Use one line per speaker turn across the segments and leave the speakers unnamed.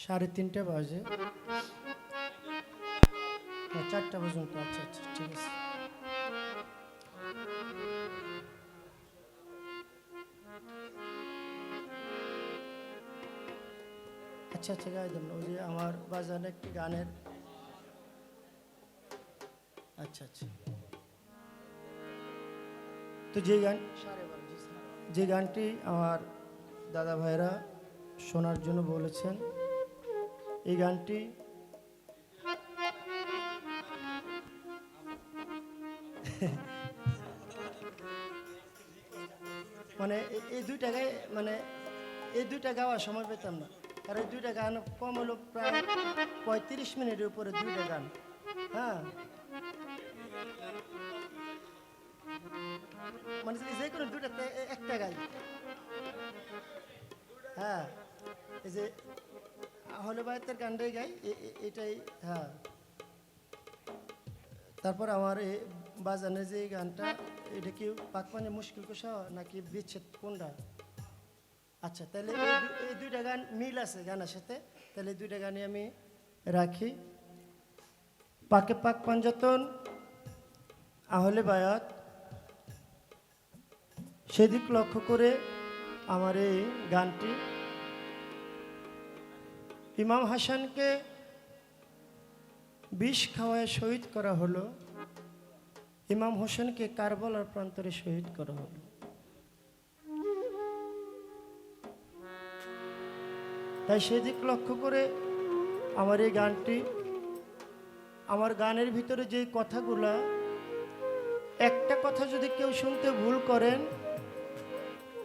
সাড়ে তিনটে বাজে। হ্যাঁ, চারটা পর্যন্ত আচ্ছা আচ্ছা ঠিক আছে। আচ্ছা আচ্ছা গাই দেন ওই যে আমার বাজারে একটি গানের আচ্ছা আচ্ছা। তো যে গান যে গানটি আমার দাদা ভাইরা শোনার জন্য বলেছেন এই গানটি? মানে এই দুইটা গায়ে মানে এই দুইটা গাওয়ার সময় পেতাম না। কারণ এই দুইটা গান কম হলো প্রায় পঁয়ত্রিশ মিনিটের উপরে দুইটা গান। হ্যাঁ। মানে যে- কোনো দুটাতে একটা গাই। হ্যাঁ। এই যে হলে বায়তের গানটাই গাই এটাই হ্যাঁ। তারপর আমার এই বাজানের যে গানটা, এটা কি পাকপানে মুশকিল কোষা নাকি বিচ্ছেদ, কোনটা? আচ্ছা তাহলে এই দুইটা গান মিল আছে গানের সাথে। তাহলে দুইটা গানে আমি রাখি। পাকে পাক পাঞ্জাতন আহলে বায়াত। সেদিক লক্ষ্য করে আমার এই গানটি ইমাম হাসানকে বিষ খাওয়ায় শহীদ করা হলো। ইমাম হোসেনকে কারবালার প্রান্তরে শহীদ করা হলো। তাই সেদিক লক্ষ্য করে আমার এই গানটি, আমার গানের ভিতরে যে কথাগুলা, একটা কথা যদি কেউ শুনতে ভুল করেন,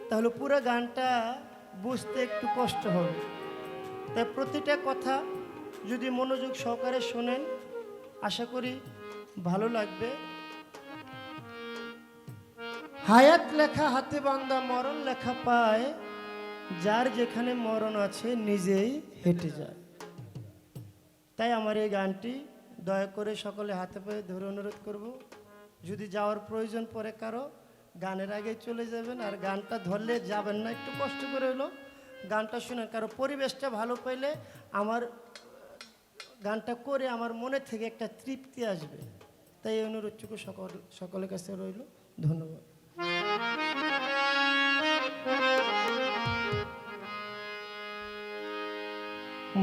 তাহলে পুরো গানটা বুঝতে একটু কষ্ট হবে। তাই প্রতিটা কথা যদি মনোযোগ সহকারে শোনেন, আশা করি ভালো লাগবে। হায়াত লেখা, হাতে বান্দা, মরণ লেখা পায়। যার যেখানে মরণ আছে, নিজেই হেঁটে যায়। তাই আমার এই গানটি দয়া করে সকলে হাতে পায়ে ধরে অনুরোধ করব, যদি যাওয়ার প্রয়োজন পড়ে কারও, গানের আগে চলে যাবেন। আর গানটা ধরলে যাবেন না, একটু কষ্ট করে হলো গানটা শুনেন কারও পরিবেশটা ভালো পাইলে আমার গানটা করে আমার মনে থেকে একটা তৃপ্তি আসবে। তাই অনুরোধটুকু সকল, সকলের কাছে রইল। ধন্যবাদ।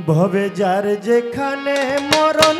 ভবে যার যেখানে মরণ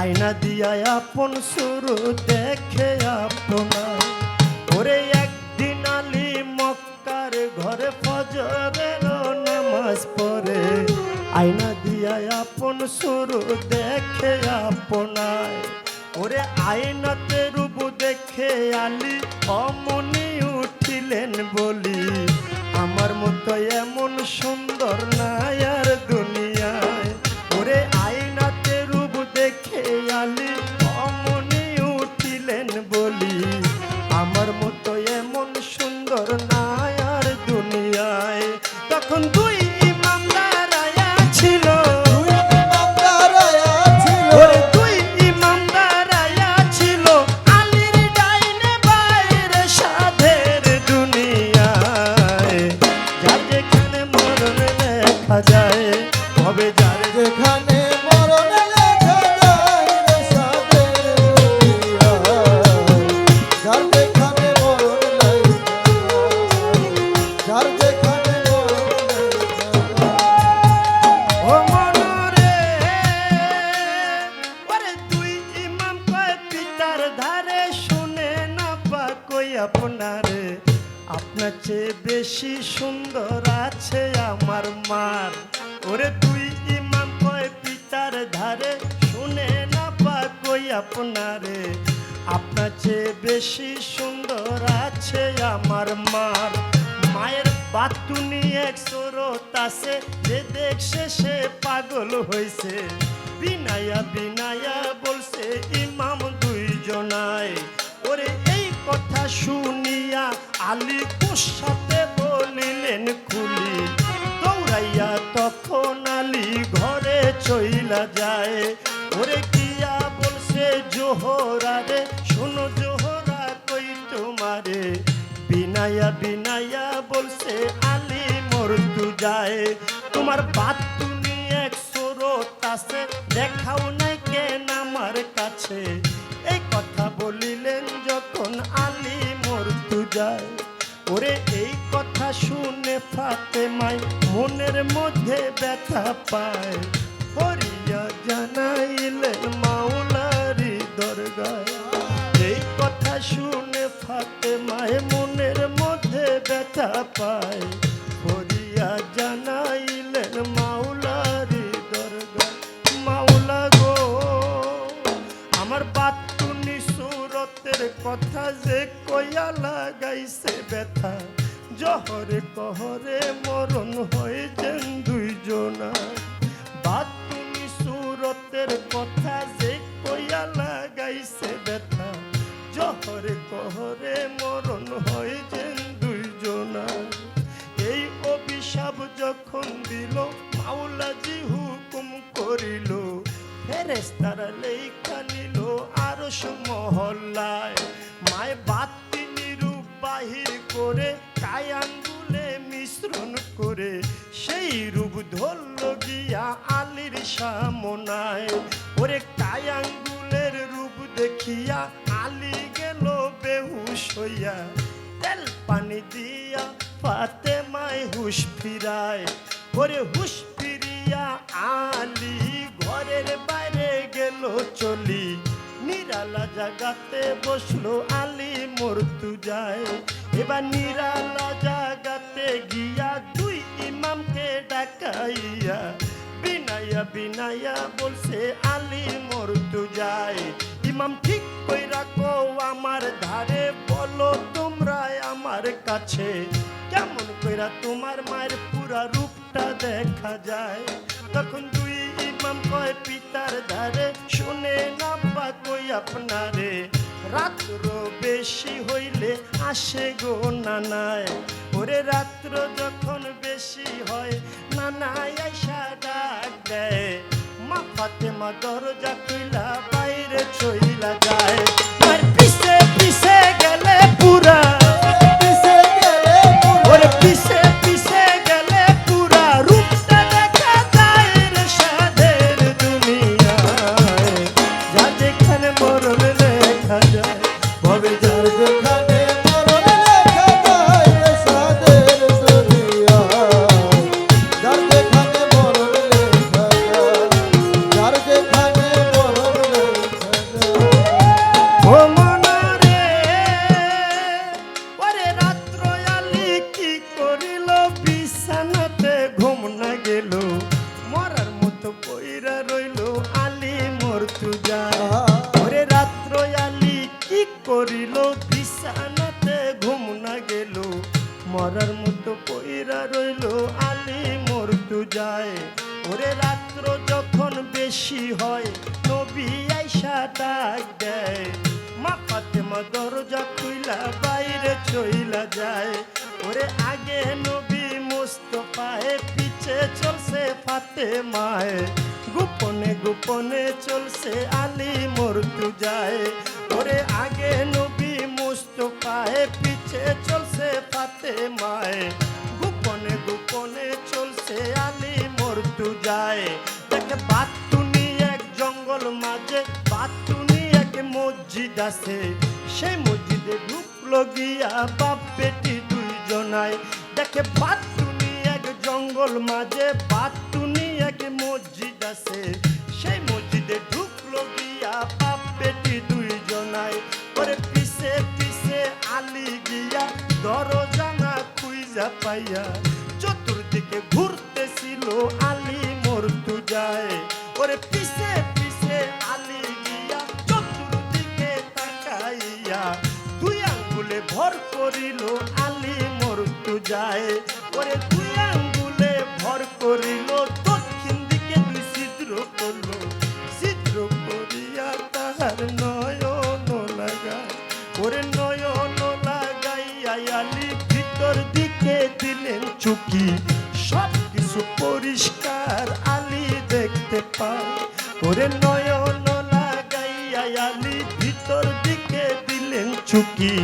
আয়না দিয়া আপন শুরু দেখে আপনা ওরে একদিন আলি মক্কার ঘরে ফজরের নামাজ পড়ে। আয়না দিয়া আপন শুরু দেখে আপনায় ওরে আয়নাতে রূপ দেখে আলি অমনি উঠিলেন বলি। আমার মতো এমন সুন্দর নাই তখন দুই আপনারে, আপনার চেয়ে বেশি সুন্দর আছে আমার মার। ওরে দুই ইমাম কয় পিতার ধারে, শুনে না পা কই আপনারে। আপনার চেয়ে বেশি সুন্দর আছে আমার মার। মায়ের বাতুনি এক সরত আছে, যে দেখছে সে পাগল হয়েছে বিনায়া বিনায়া বলছে, ইমাম দুইজনায় ওরে শুনিয়া আলী বলিলেন দৌড়াইয়া তখন আলী ঘরে চইলা যায়। ওরে কিয়া বলছে জোহরা রে শোনো জোহরা কই তোমারে। বিনায়া বলছে আলী মরতু যায়। তোমার বাত তুমি এক সরত আছে, দেখাও নাই কেন আমার কাছে। এই কথা বলিলেন যায়। ওরে, এই কথা শুনে ফাতে মাই মনের মধ্যে ব্যথা পায়। হরিয়া জানাইলেন মাওলারি দরগায়। এই কথা শুনে ফাতে মায় মনের মধ্যে ব্যথা পায়। হরিয়া জানাইলেন মাওলারি দরগায়। মাওলা গো, আমার বাতুনি সুরতের কথা যে কইয়া লাগাইছে ব্যথা। জহরে কহরে মরণ হয়েছেন দুইজনা। বাতুনি সুরতের কথা যে কইয়া লাগাইছে ব্যথা। জহরে কহরে মরণ হয়েছেন দুইজনা। এই অভিশাপ যখন দিল, মাওলাজি হুকুম করিল। ফেরেস্তারা লেখা নিল আরও মহল্লায়। করে কায়াঙ্গুলে মিশ্রণ করে, সেই রূপ ধরল গিয়া আলির সামনায়। ওরে কায়াঙ্গুলের রূপ দেখিয়া আলি গেল বেহুশ হইয়া। তেল পানি দিয়া ফাতে মায় হুশ ফিরায়। ওরে হুশ ফিরিয়া আলি ঘরের বাইরে গেল চলি। নিরালা জাগাতে বসল আলী মরতু যায় এবার নিরালা জাগাতে গিয়া দুই ইমামকে ডাকাইয়া, বিনায়া বিনায়া বলছে, আলী মরতু যায় ইমাম ঠিক কই রাখো আমার ধারে বলো তোমরা আমার কাছে। কেমন কইরা তোমার মায়ের পুরা রূপটা দেখা যায়। তখন দুই ইমাম কয়, পিতার ধারে শুনে না পা কই আপনারে? রাত্র বেশি হইলে আসে গো নানায়। ওরে রাত্র যখন বেশি হয়, নানায় আসা ডাক দেয়। মা ফাতেমা দরজা খুলা বাইরে চইলা যায়। পিসে পিসে গেলে পুরা যায়। ওরে রাত্র যখন বেশি হয়, নবী আইসা ডাক দেয়। মা ফাতেমা দরজা খুইলা বাইরে চইলা যায়। ওরে আগে নবী মুস্তফায় পিছে চলছে ফাতেমায়। গোপনে গোপনে চলছে আলী মরতু যায় ওরে আগে নবী মুস্তফায় পিছে চলছে ফাতেমায়। গোপনে গোপনে চলছে আলী মরতু যায়। দেখে বাতুনি এক জঙ্গল মাঝে বাতুনি এক মসজিদ আছে। সেই মসজিদে ঢুকলো গিয়া বাপ বেটি দুইজনায় দেখে বাতুনি এক জঙ্গল মাঝে বাতুনি এক মসজিদ আছে। সেই মসজিদে ঢুকলো গিয়া বাপ বেটি দুইজনায় করে পিছে পিছে আলি গিয়া দরজা পাইয়া চতুর্দিকে ঘুরতেছিল আলী মরতু যায় ওরে পিছে পিছে আলী গিয়া চতুর্দিকে তাকাইয়া দুই আঙ্গুলে ভর করিল আলী মরতু যায় ওরে দুই আঙ্গুলে ভর করিল, দক্ষিণ দিকে দুই ছিদ্র করল। ছিদ্র করিয়া তাহার নয়ন লাগায়। ওরে নয়ন লাগাইয়া আলী ভিতর দিকে দিলেন চুকি ওরে নয়ন লাগাইয়া আলী ভিতর দিকে দিলেন চুকি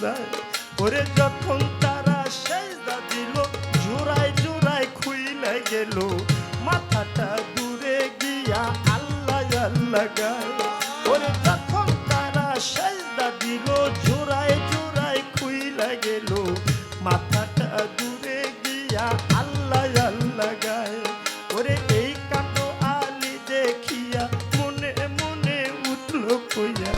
শেষদার ওরে যখন তারা শেষদা দিল খুইলে গেল। মাথাটা দূরে গিয়া আল্লাহ আল্লাহ গায়। ওরে যখন তারা সেজদা দিল খুইলা গেল। মাথাটা দূরে গিয়া আল্লাহ আল্লাহ গায়। এই কাণ্ড আলী দেখিয়া মনে মনে উঠল কইয়া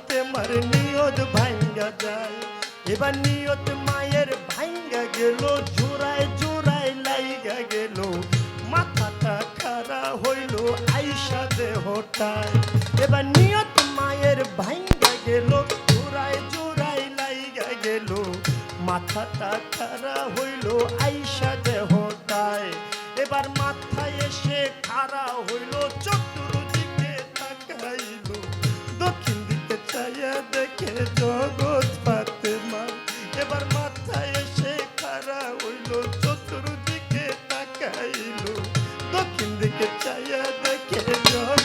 ফাতে মার নিয়ত ভাঙ্গা যায়। এবার নিয়ত মায়ের ভাঙ্গা গেল, জোড়ায় জোড়ায় লাইগা গেল। মাথাটা খারা হইল আইসা দেহটায়। এবার নিয়ত মায়ের ভাঙ্গা গেল, জোড়ায় জোড়ায় লাইগা গেল। মাথাটা খারা হইল আইসা দেহটায়। এবার মাথায় এসে খারা হইল চতুর্দিকে দিকে চাইয়া দেখে জগৎ পাতে মা। এবার মাথায় এসে খারা হইল, চতুর্দিকে তাকাইল। দক্ষিণ দিকে চাইয়া দেখে জগৎ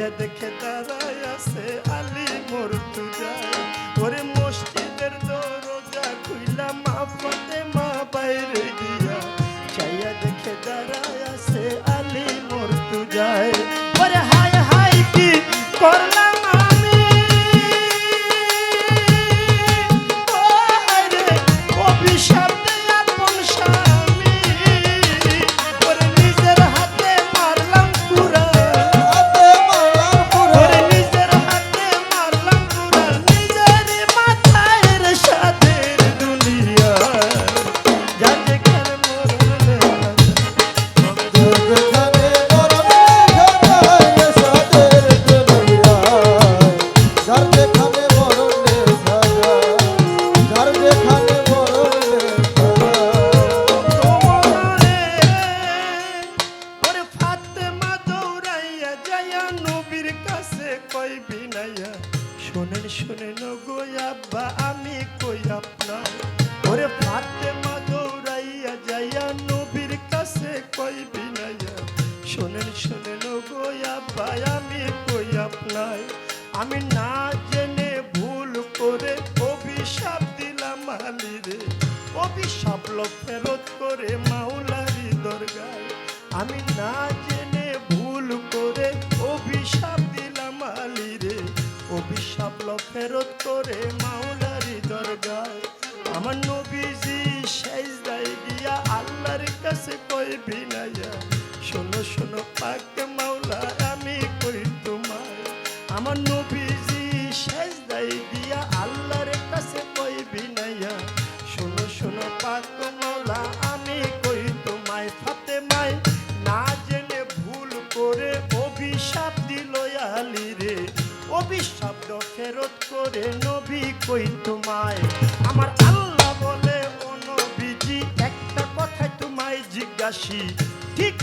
চাইয়া দেখে দাঁড়ায় আছে আলী মরতু নয় আমি না জেনে ভুল করে অভিশাপ দিলাম হালিরে অভিশাপ ফেরত করে মাওলারি দরগায়। আমি না জেনে ভুল করে অভিশাপ দিলাম হালিরে অভিশাপ ফেরত করে মাওলারি দরগায়। আমার নবীজি শেষ দায় গিয়া আল্লাহর কাছে কই বিনাইয়া শোনো শোনো, পাক মাওলা, আমি ইজ্জত করে নবী কই তোমায়? আমার আল্লাহ বলে, ও নবীজি, একটা কথাই তোমায় জিজ্ঞাসি। ঠিক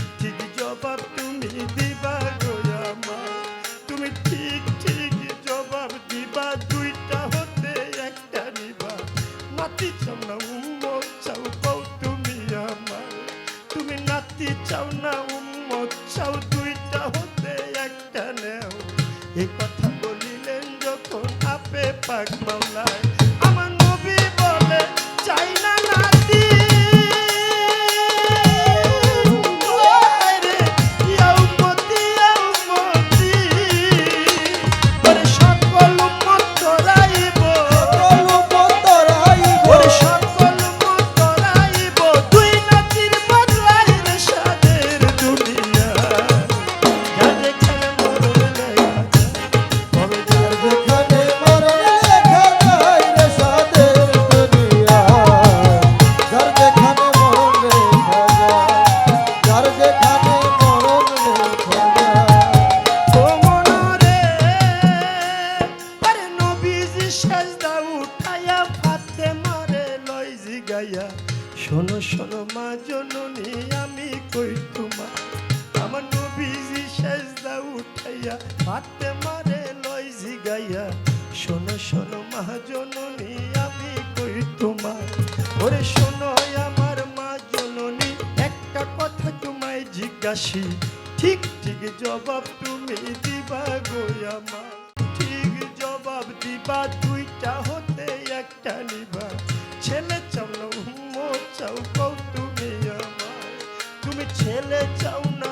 ছেলে চাও না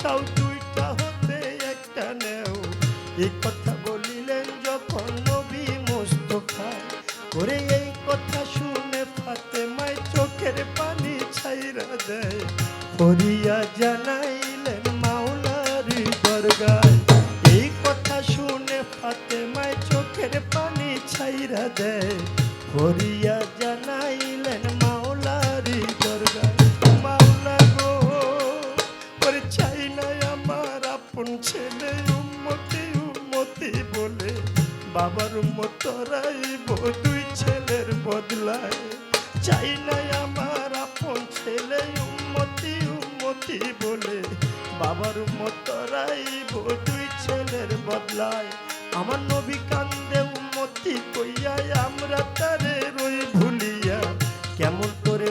চাও দুইটা হতে একটা নেও। এই কথা তোরাইব দুই ছেলের বদলায়। চাই নাই আমার আপন ছেলে উন্মতি উন্মতি বলে। বাবার মতরাইব দুই ছেলের বদলায়। আমার নবী কান্দে উন্মতি কইয়ায় আমরা তারে রই ভুলিয়া। কেমন করে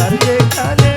যার যেখানে